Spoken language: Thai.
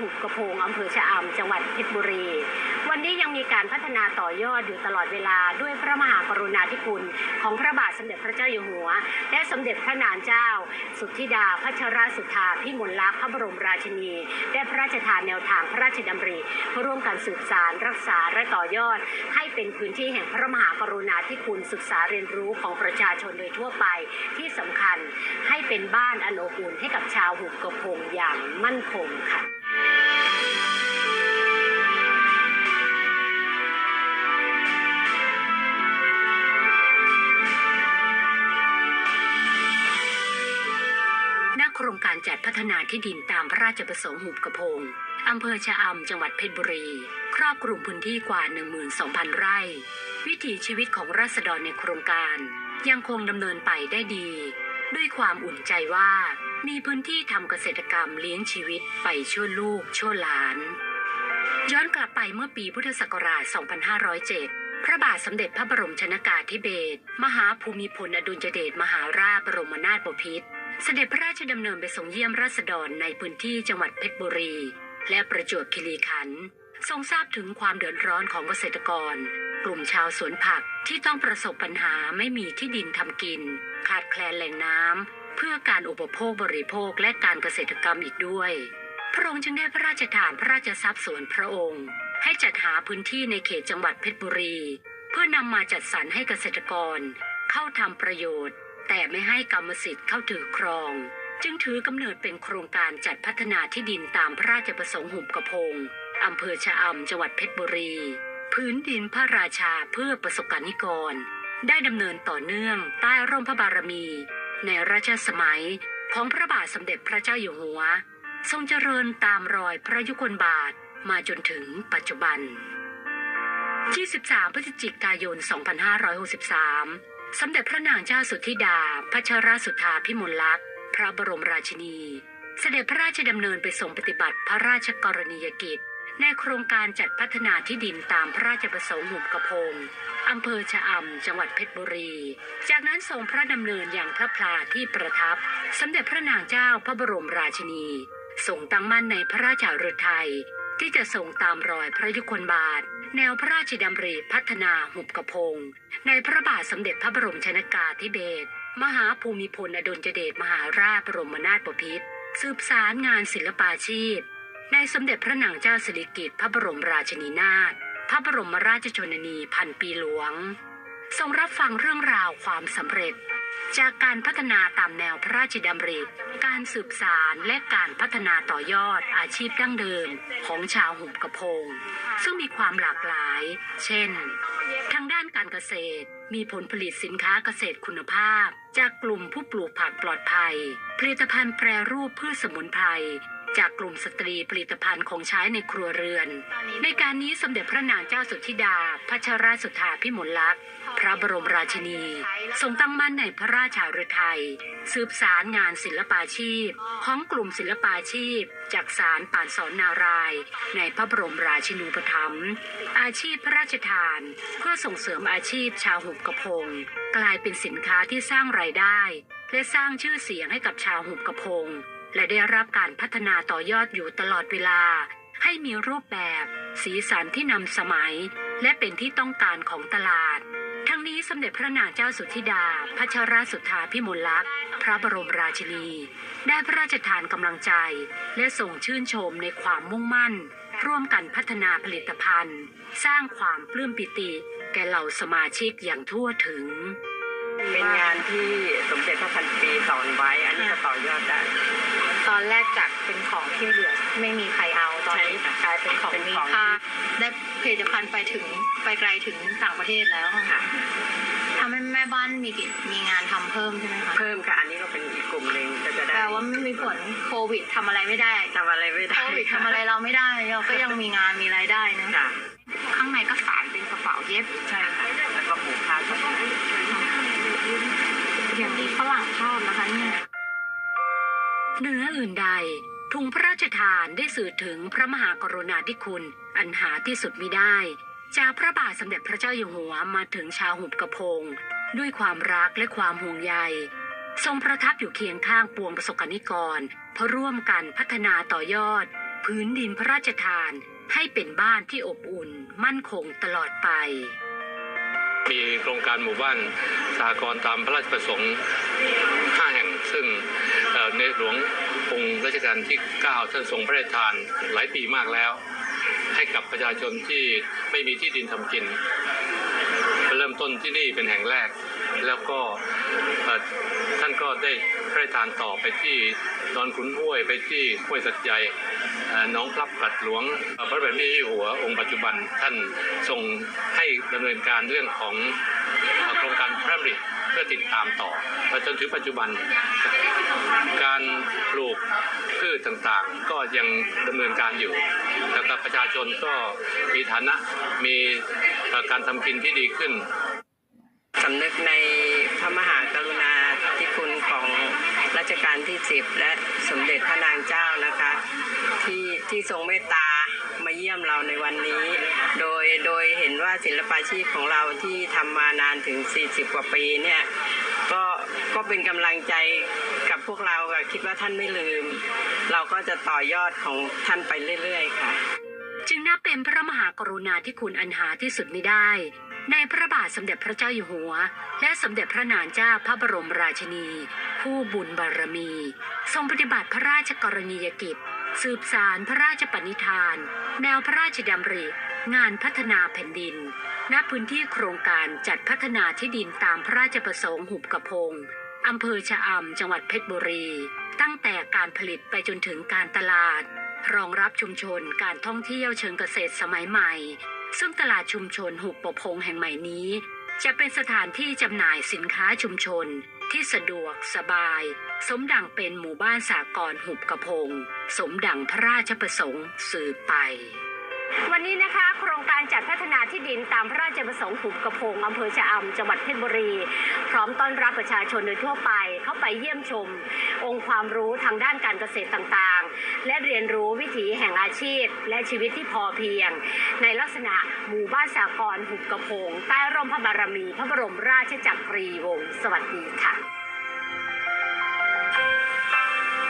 หุบกระโพงอำเภอชะอำจังหวัดเพชรบุรี วันนี้ยังมีการพัฒนาต่อยอดอยู่ตลอดเวลาด้วยพระมหากรุณาธิคุณ ของพระบาทสมเด็จพระเจ้าอยู่หัว และสมเด็จพระนางเจ้า สุทธิดาพัชรสุธาพิมลลักษณ์พระบรมราชินี ได้พระราชทานแนวทางพระราชดำริเพื่อร่วมกันสืบสารรักษาและต่อยอด ให้เป็นพื้นที่แห่งพระมหากรุณาธิคุณศึกษาเรียนรู้ของประชาชนโดยทั่วไปที่สำคัญให้เป็นบ้านอันอบอุ่นให้กับชาวหุบกระพงอย่างมั่นคงค่ะ พัฒนาที่ดินตามพระราชประสงค์หุบกระพงอำเภอชะอำจังหวัดเพชรบุรี ครอบคลุมพื้นที่กว่า 12,000 ไร่ วิถีชีวิตของราษฎรในโครงการ ยังคงดำเนินไปได้ดี ด้วยความอุ่นใจว่า มีพื้นที่ทำเกษตรกรรมเลี้ยงชีวิตไปชั่วลูกชั่วหลาน ย้อนกลับไปเมื่อปีพุทธศักราช 2507 พระบาทสมเด็จพระบรมชนากาธิเบศรมหาภูมิพลอดุลยเดชมหาราชบรมนาถบพิตร เสด็จพระราชดำเนินไปทรงเยี่ยมราษฎรในพื้นที่จังหวัดเพชรบุรี และประจวบคีรีขันธ์ทรงทราบถึงความเดือดร้อนของเกษตรกร กลุ่มชาวสวนผักที่ต้องประสบปัญหาไม่มีที่ดินทำกิน ขาดแคลนแหล่งน้ำเพื่อการอุปโภคบริโภคและการเกษตรกรรมอีกด้วย พระองค์จึงได้พระราชทานพระราชทรัพย์ส่วนพระองค์ ให้จัดหาพื้นที่ในเขตจังหวัดเพชรบุรี เพื่อนำมาจัดสรรให้เกษตรกร เข้าทำประโยชน์ แต่ไม่ให้กรรมสิทธิ์เข้าถือครอง จึงถือกำเนิดเป็นโครงการจัดพัฒนาที่ดินตามพระราชประสงค์หุบกระพงอำเภอชะอำจังหวัดเพชรบุรี พื้นดินพระราชาเพื่อประสบการนิกร ได้ดำเนินต่อเนื่องใต้ร่มพระบารมี ในรัชสมัยของพระบาทสมเด็จพระเจ้าอยู่หัว ทรงเจริญตามรอยพระยุคลบาทมาจนถึงปัจจุบัน 23 พฤศจิกายน 2563 สมเด็จพระนางเจ้าสุทธิดา พัชรสุธาพิมลลักษณ์ พระบรมราชินี เสด็จพระราชดำเนินไปทรงปฏิบัติพระราชกรณียกิจ ในโครงการจัดพัฒนาที่ดินตามพระราชประสงค์หุบกระพงอำเภอชะอำจังหวัดเพชรบุรี จากนั้นทรงพระดำเนินอย่างพระพลาที่ประทับ สมเด็จพระนางเจ้าพระบรมราชินีทรงตั้งมั่นในพระราชาฤทัยที่จะทรงตามรอยพระยุคลบาท แนวพระราชดำริพัฒนาหุบกระพง ในพระบาทสมเด็จพระบรมชนากาธิเบศรมหาภูมิพลอดุลยเดชมหาราชบรมนาถบพิตรสืบสารงานศิลปาชีพ ในสมเด็จพระนางเจ้าสิริกิติ์พระบรมราชินีนาถพระบรมราชชนนีพันปีหลวง ทรงรับฟังเรื่องราวความสำเร็จ จากการพัฒนาตามแนวพระราชดำริ การสืบสารและการพัฒนาต่อยอดอาชีพดั้งเดิมของชาวหุบกระพง ซึ่งมีความหลากหลาย เช่น ทางด้านการเกษตร มีผลผลิตสินค้าเกษตรคุณภาพ จากกลุ่มผู้ปลูกผักปลอดภัย ผลิตภัณฑ์แปรรูปพืชสมุนไพรจากกลุ่มสตรีผลิตภัณฑ์ของใช้ในครัวเรือน ในการนี้สมเด็จพระนางเจ้าสุทธิดา พัชรสุธาพิมลลักษณ์ พระบรมราชินี ทรงตั้งมั่นในพระราชาฤทัยสืบสารงานศิลปาชีพ ของกลุ่มศิลปาชีพ จากสารป่านสอนนาราย ในพระบรมราชินูปถัมภ์อาชีพพระราชทาน เพื่อส่งเสริมอาชีพชาวหุบกระพง กลายเป็นสินค้าที่สร้างรายได้ และสร้างชื่อเสียงให้กับชาวหุบกระพง และได้รับการพัฒนาต่อยอดอยู่ตลอดเวลาให้มีรูปแบบ สีสันที่นำสมัย และเป็นที่ต้องการของตลาด นี้สมเด็จพระนางเจ้าสุทธิดา พัชรสุธาพิมลลักษณ์ พระบรมราชินี ได้พระราชทานกำลังใจ และส่งชื่นชมในความมุ่งมั่น ร่วมกันพัฒนาผลิตภัณฑ์ สร้างความปลื้มปิติ แก่เหล่าสมาชิกอย่างทั่วถึง เป็นงานที่สมเด็จพระพันปีสอนไว้ อันนี้ก็ต่อยอดได้ตอนแรกจากเป็นของที่เหลือไม่มีใครเอาตอนนี้ใช่ค่ะกลายเป็นของมีค่าได้ผลิตภัณฑ์ไปถึงไปไกลถึงต่างประเทศแล้วค่ะ แม่บ้านมีกิจมีงานทำเพิ่มใช่ไหมคะเพิ่มค่ะ อันนี้ก็เป็นอีกกลุ่มหนึ่งก็จะได้แปลว่าไม่มีผลโควิดทำอะไรไม่ได้ทำอะไรไม่ได้โควิดทำอะไรเราไม่ได้เราก็ยังมีงานมีรายได้นะค่ะข้างในก็สารเป็นกระเป๋าเย็บใช่ค่ะแล้วก็ปลูกข้าวต้นไม้อย่างนี้ฝรั่งชอบนะคะเนี่ย เหนืออื่นใดถุงพระราชทานได้สื่อถึงพระมหากรุณาธิคุณ อันหาที่สุดมิได้ จากพระบาทสมเด็จพระเจ้าอยู่หัวมาถึงชาวหุบกระพง ด้วยความรักและความห่วงใย ทรงประทับอยู่เคียงข้างปวงประสบกรณิกรเพื่อร่วมกันพัฒนาต่อยอด พื้นดินพระราชทานให้เป็นบ้านที่อบอุ่น มั่นคงตลอดไปมีโครงการหมู่บ้านสากรตามพระราชประสงค์ 5 แห่ง ซึ่งในหลวงองค์รัชกาลที่ 9 ท่านทรงพระราชทานหลายปีมากแล้ว ให้กับประชาชนที่ไม่มีที่ดินทำกิน เริ่มต้นที่นี่เป็นแห่งแรก แล้วก็ท่านก็ได้พระราชทานต่อไปที่ดอนขุนห้วยไปที่ห้วยสัตย์ใหญ่น้องพลับกัดหลวงพระบาทมเจ้าอยู่หัวองค์ปัจจุบันท่านทรงให้ดำเนินการเรื่องของโครงการพระดำริ พื่อติดตามต่อจนถึงปัจจุบัน การปลูกพืชต่างๆ ก็ยังดำเนินการอยู่แล้วก็ประชาชนก็มีฐานะมีการทำกินที่ดีขึ้นสำนึกในพระมหากรุณาธิคุณของรัชกาลที่ 10 และสมเด็จพระนางเจ้านะคะ ที่ที่ทรงเมตตา ยมเราในวันนี้ โดยโดยเห็นว่าศิลปาชีพของเราที่ทำมานานถึง 40 กว่าปีเนี่ยก็ก็เป็นกำลังใจกับพวกเราค่ะคิดว่าท่านไม่ลืม เราก็จะต่อยอดของท่านไปเรื่อย ๆ ค่ะ จึงนับเป็นพระมหากรุณาธิคุณอันหาที่สุดไมิได้ ในพระบาทสมเด็จพระเจ้าอยู่หัว และสมเด็จพระนางเจ้าพระบรมราชินี ผู้บุญบารมี ทรงปฏิบัติพระราชกรณียกิจ สืบสารพระราชปณิธาน แนวพระราชดำริ งานพัฒนาแผ่นดิน ณ พื้นที่โครงการจัดพัฒนาที่ดินตามพระราชประสงค์หุบกระพงอำเภอชะอำจังหวัดเพชรบุรี ตั้งแต่การผลิตไปจนถึงการตลาด รองรับชุมชนการท่องเที่ยวเชิงเกษตรสมัยใหม่ ซึ่งตลาดชุมชนหุบประพงแห่งใหม่นี้ จะเป็นสถานที่จำหน่ายสินค้าชุมชนที่สะดวกสบาย สมดังเป็นหมู่บ้านสากรหุบกระพง สมดังพระราชประสงค์สืบไป วันนี้นะคะ โครงการจัดพัฒนาที่ดินตามพระราชประสงค์หุบกระพงอำเภอชะอำจังหวัดเพชรบุรี พร้อมต้อนรับประชาชนโดยทั่วไปเข้าไปเยี่ยมชม องค์ความรู้ทางด้านการเกษตรต่าง และเรียนรู้วิถีแห่งอาชีพ และชีวิตที่พอเพียง ในลักษณะหมู่บ้านสากรหุบกระพง ใต้ร่มพระบารมี พระบรมราชจักรีวงศ์สวัสดีค่ะ